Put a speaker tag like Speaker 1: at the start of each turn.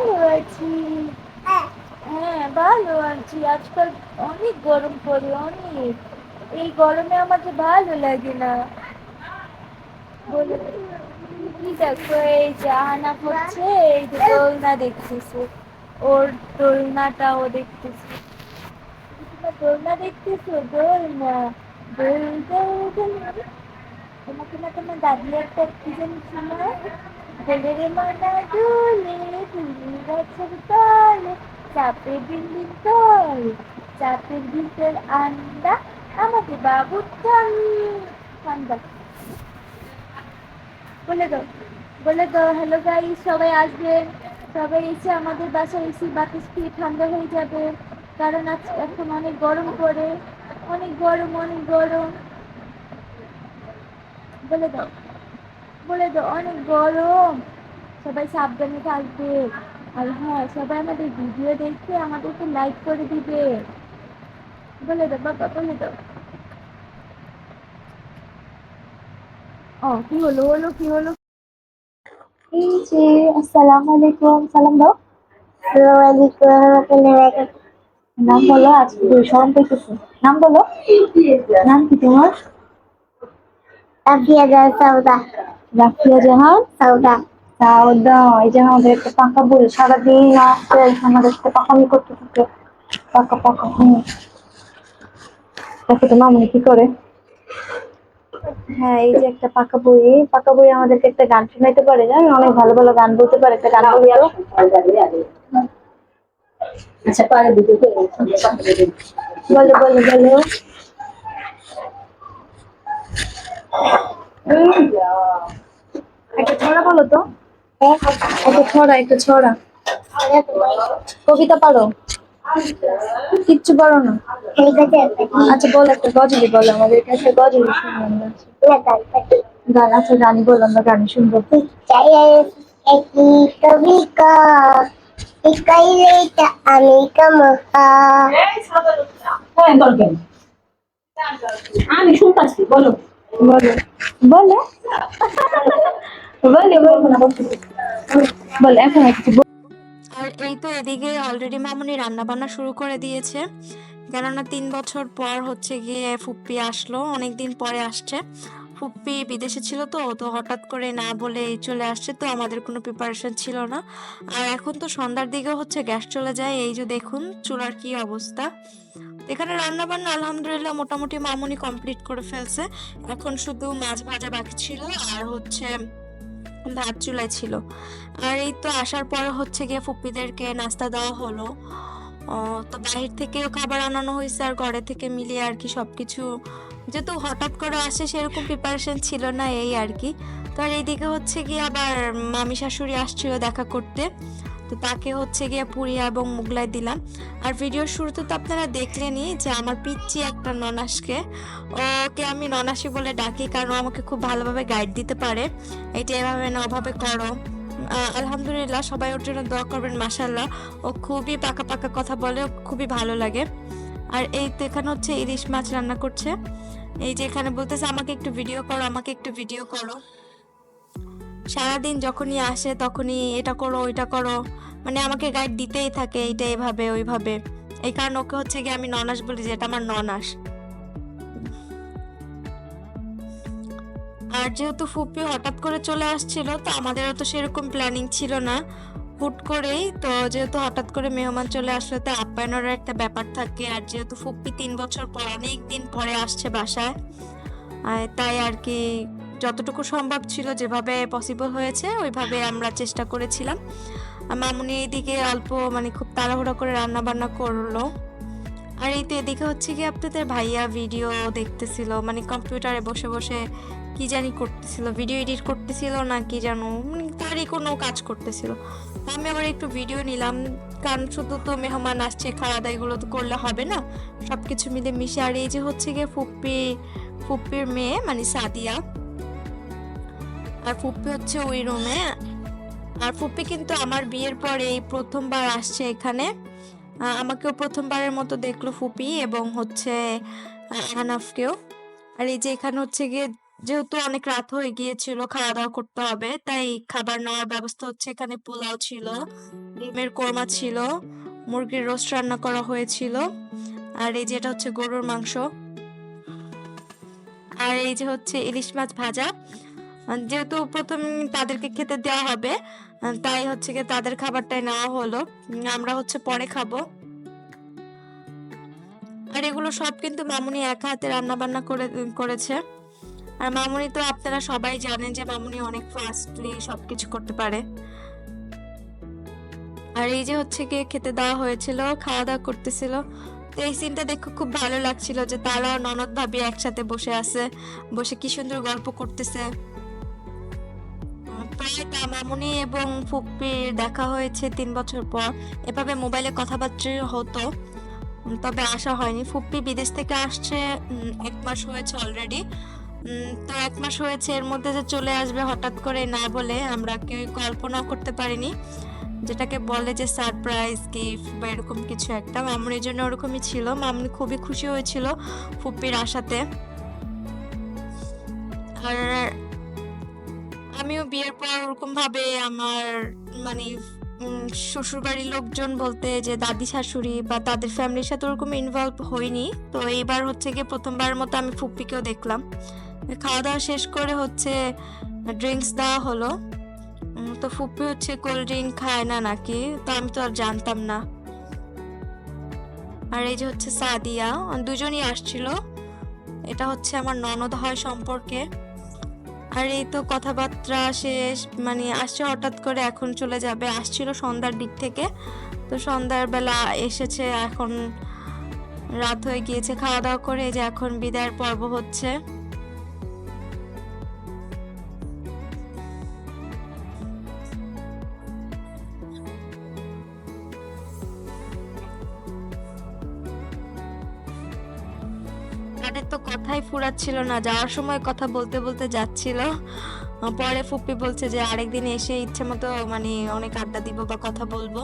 Speaker 1: ভালো আছি। হ্যাঁ ভালো আছি। আজকাল অনেক গরম পড়ে, অনেক। এই গরমে আমার যে ভালো লাগে না। কি দেখো, এই জাহানা এই যে দোলনা ওর দোলনাটা ও দেখতেছে দোলনা দেখতেছো? দোলনা দোল দোল তোমাকে না তোমার দাদি একটা কি জানি রে মানা দুলি। গাছের তলে চাপে চাপের ভিতর আমাকে বাবু ঠান্ডা বলে দাও বলে দাও হ্যালো গাইস সবাই সবাই এসে আমাদের বাসায় বাতাস খেয়ে ঠান্ডা হয়ে যাবে। কারণ আজ এখন অনেক গরম পড়ে। অনেক গরম অনেক গরম। বলে দাও বলে দাও, অনেক গরম। সবাই সাবধানে থাকবে। আর হ্যাঁ সবাই আমাদের ভিডিও দেখে আমাদেরকে লাইক করে দিবে। বলে দাও বাবা বলে দাও। ও কি হলো হলো কি হলো? এই যে আসসালামু আলাইকুম সালাম দাও। নাম বলো আজকে শরম পেতেছো নাম বলো। নাম কি তোমার?
Speaker 2: রাফিয়া জাহান সাউদা।
Speaker 1: রাফিয়া জাহান?
Speaker 2: সাউদা।
Speaker 1: সাউদা এই যে আমাদের একটা পাকা বই সারাদিন আসছে আমাদের সাথে পাকামি করতে থাকে। পাকা পাকা হুম। দেখো তো মামুনি কি করে। হ্যাঁ এই যে একটা পাকা বই পাকা বই আমাদেরকে একটা গান শোনাইতে পারে জানো? অনেক ভালো ভালো গান বলতে পারে একটা গান বলি তো
Speaker 2: আচ্ছা পারে
Speaker 1: বলো বলো বলো। একটা ছড়া বলো তো। একটা ছড়া একটা ছড়া। কবিতা পারো? কিচ্ছু পারো না? আচ্ছা বলো একটা গজলি বলো আমাদের কাছে গজলি গান আছে গানই বলো আমরা গান শুনব।
Speaker 2: তা আমি
Speaker 3: আমি শুনতেছি বলো।
Speaker 1: বলো। বলো। আর
Speaker 4: এই তো এদিকে অলরেডি মামুনি রান্না বান্না শুরু করে দিয়েছে। কেননা তিন বছর পর হচ্ছে গিয়ে ফুপ্পি আসলো অনেক দিন পরে আসছে। ফুপ্পি বিদেশে ছিল তো তো হঠাৎ করে না বলে চলে আসছে, তো আমাদের কোনো প্রিপারেশন ছিল না। আর এখন তো সন্ধ্যার দিকে হচ্ছে গ্যাস চলে যায়, এই যে দেখুন চুলার কি অবস্থা। এখানে রান্না বান্না আলহামদুলিল্লাহ মোটামুটি মামুনি কমপ্লিট করে ফেলছে। এখন শুধু মাছ ভাজা বাকি ছিল, আর হচ্ছে ভাত চুলায় ছিল। আর এই তো আসার পরে হচ্ছে গিয়ে ফুপ্পিদেরকে নাস্তা দেওয়া হলো। তো বাহির থেকেও খাবার আনানো হয়েছে আর ঘরে থেকে মিলিয়ে আর কি সব কিছু যেহেতু হঠাৎ করে আসে সেরকম প্রিপারেশন ছিল না এই আর কি। তো আর এইদিকে হচ্ছে গিয়ে আবার মামি শাশুড়ি আসছিল দেখা করতে। তো তাকে হচ্ছে গিয়ে পুরি এবং মুগলাই দিলাম। আর ভিডিওর শুরুতে তো আপনারা দেখলেনই যে আমার পিচ্ছি একটা ননাসকে। ওকে আমি ননাসি বলে ডাকি কারণ আমাকে খুব ভালোভাবে গাইড দিতে পারে। এটা এভাবে না, ওভাবে করো। আলহামদুলিল্লাহ সবাই ওর জন্য দোয়া করবেন মাসাল্লাহ ও খুবই পাকা পাকা কথা বলে খুবই ভালো লাগে। আর এই তো এখানে হচ্ছে ইলিশ মাছ রান্না করছে। এই যে এখানে বলতেছে, আমাকে একটু ভিডিও করো, আমাকে একটু ভিডিও করো। সারাদিন যখনই আসে তখনই এটা করো, ওইটা করো। মানে আমাকে গাইড দিতেই থাকে এইটা এভাবে, ওইভাবে। এই কারণে ওকে হচ্ছে গিয়ে আমি ননাস বলি যে এটা আমার ননাস। আর যেহেতু ফুপি হঠাৎ করে চলে আসছিল, তো আমাদেরও তো সেরকম প্ল্যানিং ছিল না। হুট করেই তো যেহেতু হঠাৎ করে মেহমান চলে আসলে, তো আপ্যায়নেরও একটা ব্যাপার থাকে। আর যেহেতু ফুপ্পি তিন বছর পর অনেক দিন পরে আসছে বাসায় তাই আর কি যতটুকু সম্ভব ছিল যেভাবে পসিবল হয়েছে, ওইভাবে আমরা চেষ্টা করেছিলাম। মামুনি এইদিকে অল্প মানে খুব তাড়াহুড়ো করে রান্না বান্না করল। আর এই তো এদিকে হচ্ছে কি আপনাদের ভাইয়া ভিডিও দেখতেছিল মানে কম্পিউটারে বসে বসে কি জানি করতেছিল ভিডিও এডিট করতেছিল না কি জানো মানে তারই কোনো কাজ করতেছিল। আমি আবার একটু ভিডিও নিলাম, কারণ শুধু তো মেহমান আসছে খাওয়া দাওয়া এগুলো তো করলে হবে না। সব কিছু মিলে মিশে, আর এই যে হচ্ছে গিয়ে ফুপ্পি, ফুপ্পির মেয়ে মানে সাদিয়া আর ফুপ্পি হচ্ছে ওই রুমে আর ফুপ্পি কিন্তু আমার বিয়ের পরে এই প্রথমবার আসছে এখানে। আমাকেও প্রথমবারের মতো দেখল ফুপি এবং হচ্ছে হানাফকেও আর এই যে এখানে হচ্ছে গিয়ে যেহেতু অনেক রাত হয়ে গিয়েছিল খাওয়া দাওয়া করতে হবে, তাই খাবার নেওয়ার ব্যবস্থা হচ্ছে এখানে পোলাও ছিল, ডিমের কোরমা ছিল, মুরগির রোস্ট রান্না করা হয়েছিল। আর এই যে এটা হচ্ছে গরুর মাংস। আর এই যে হচ্ছে ইলিশ মাছ ভাজা। যেহেতু প্রথম তাদেরকে খেতে দেওয়া হবে তাই হচ্ছে কি তাদের খাবারটাই নেওয়া হলো। আমরা হচ্ছে পরে খাব। আর এগুলো সব কিন্তু মামুনি এক হাতে রান্না বান্না করে, করেছে। আর মামুনি তো আপনারা সবাই জানেন যে মামুনি অনেক ফাস্টলি সবকিছু করতে পারে। আর এই যে হচ্ছে গিয়ে খেতে দেওয়া হয়েছিল, খাওয়া দাওয়া করতেছিল। তো এই সিনটা দেখে খুব ভালো লাগছিল যে তারা ননদ ভাবি একসাথে বসে আছে, বসে কি সুন্দর গল্প করতেছে। প্রায় মামুনি এবং ফুপ্পির দেখা হয়েছে তিন বছর পর। এভাবে মোবাইলে কথাবার্তা হতো, তবে আসা হয়নি। ফুপ্পি বিদেশ থেকে আসছে এক মাস হয়েছে অলরেডি তো এক মাস হয়েছে, এর মধ্যে যে চলে আসবে হঠাৎ করে না বলে আমরা কেউ কল্পনাও করতে পারিনি। যেটাকে বলে যে সারপ্রাইজ গিফট বা এরকম কিছু একটা। মামুনির জন্য ওরকমই ছিল। মামুনি খুবই খুশি হয়েছিল ফুপ্পির আশাতে। আর আমিও বিয়ের পর ওরকম ভাবে আমার মানে শ্বশুর বাড়ির লোকজন বলতে যে দাদি শাশুড়ি বা তাদের ফ্যামিলির সাথে ওরকম ইনভলভ হয়নি তো এইবার হচ্ছে গিয়ে প্রথমবার মতো আমি ফুপ্পিকেও দেখলাম। খাওয়া দাওয়া শেষ করে হচ্ছে ড্রিঙ্কস দেওয়া হলো। তো ফুপ্পি হচ্ছে কোল্ড ড্রিঙ্ক খায় না নাকি? তো আমি তো আর জানতাম না। আর এই যে হচ্ছে সাদিয়া, দুজনই আসছিল। এটা হচ্ছে আমার ননদ হয় সম্পর্কে। আর এই তো কথাবার্তা শেষ মানে আসছে হঠাৎ করে এখন চলে যাবে। আসছিল সন্ধ্যার দিক থেকে। তো সন্ধ্যার বেলা এসেছে, এখন রাত হয়ে গিয়েছে। খাওয়া দাওয়া করে যে এখন বিদায়ের পর্ব হচ্ছে। তাদের তো কথাই ফুরাচ্ছিল না, যাওয়ার সময় কথা বলতে বলতে যাচ্ছিল। পরে ফুপ্পি বলছে যে আরেকদিন এসে ইচ্ছে মতো মানে অনেক আড্ডা দিব বা কথা বলব।